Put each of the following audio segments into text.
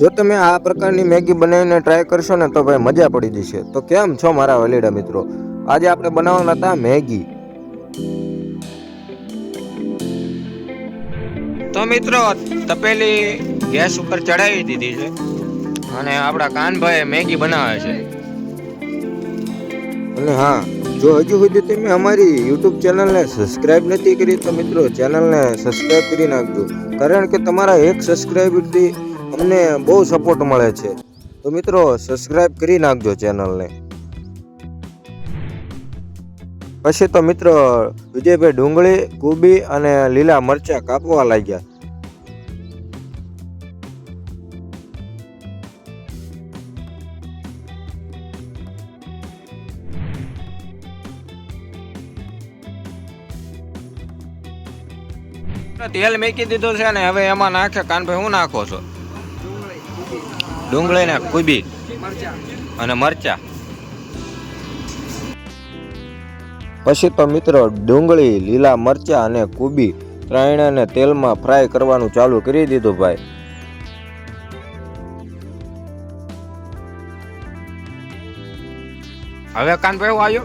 જો તમે આ પ્રકારની મેગી બનાવીને ટ્રાય કરશો ને તો ભાઈ મજા પડી જશે. તો કેમ છો મારા વલીડા મિત્રો? આજે આપણે બનાવવાના હતા મેગી. તો મિત્રો તપેલી ગેસ ઉપર ચડાવી દીધી છે અને આપણા કાનભાઈ મેગી બનાવે છે. અને હા જો હજુ સુધી તમે અમારી યુટ્યુબ ચેનલને સબસ્ક્રાઇબ નથી કરી તો મિત્રો ચેનલને સબસ્ક્રાઇબ કરી નાખજો. કારણ કે તમારા એક સબસ્ક્રાઇબથી અમને બહુ સપોર્ટ મળે છે. તો મિત્રો સબસ્ક્રાઇબ કરી નાખજો ચેનલને પછી તો મિત્રો, વિજયભાઈ ડુંગળી કુબી અને લીલા મરચા કાપવા લાગ્યા. તેલ મેકી દીધું છે ને હવે એમાં નાખે કાનભાઈ, હું નાખો છો? ડુંગળી ને કુબી અને મરચા. પછી તો મિત્રો ડુંગળી લીલા મરચા અને કુબી ત્રણેયને તેલમાં ફ્રાય કરવાનું ચાલુ કરી દીધું ભાઈ. હવે કાનભાઈ આવ્યો?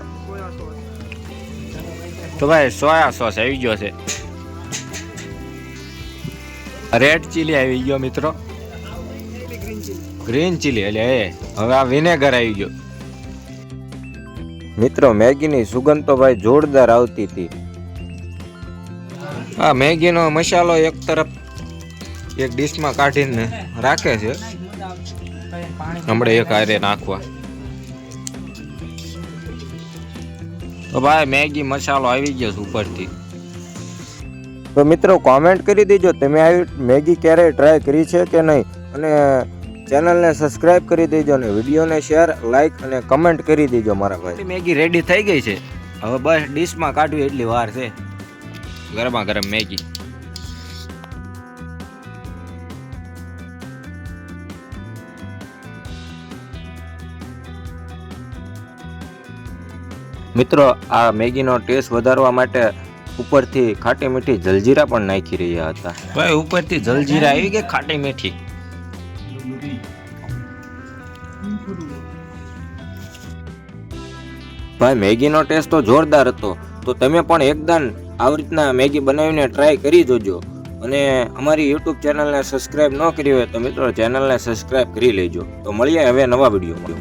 તો ભાઈ સોયા સોસ આવી ગયો છે. રેડ ચીલી આવી ગયો મિત્રો. ગ્રીન ચીલી એટલે એ. હવે આ વિનેગર આવી ગયો. મિત્રો, મેગીની સુગંધ તો ભાઈ જોરદાર આવતી હતી. આ મેગીનો મસાલો એક તરફ એક ડીશમાં કાઢીને રાખે છે. હમણાં એક આરે નાખવા. તો ભાઈ, મેગી મસાલો આવી ગયો છે ઉપરથી. તો મિત્રો કોમેન્ટ કરી દેજો, તમે આવી મેગી ક્યારેય ટ્રાય કરી છે કે નહીં? અને ચેનલને સબસ્ક્રાઇબ કરી દેજો અને વિડીયોને શેર લાઈક અને કમેન્ટ કરી દેજો મારા ભાઈ. મેગી રેડી થઈ ગઈ છે. હવે બસ ડીશમાં કાઢવી એટલી વાર છે. ગરમા ગરમ મેગી. મિત્રો આ મેગીનો ટેસ્ટ વધારવા માટે ઉપરથી ખાટી મીઠી જલજીરા પણ નાખી રહ્યા હતા. ભાઈ ઉપરથી જલજીરા આવી ગઈ ખાટી મીઠી? ભાઈ, મેગીનો ટેસ્ટ તો જોરદાર હતો. તો તમે પણ એકદમ આવી રીતના મેગી બનાવીને ટ્રાય કરી જોજો. અને અમારી યુટ્યુબ ચેનલને સબસ્ક્રાઇબ ન કરી હોય તો મિત્રો ચેનલને સબસ્ક્રાઇબ કરી લેજો. તો મળીએ હવે નવા વિડીયોમાં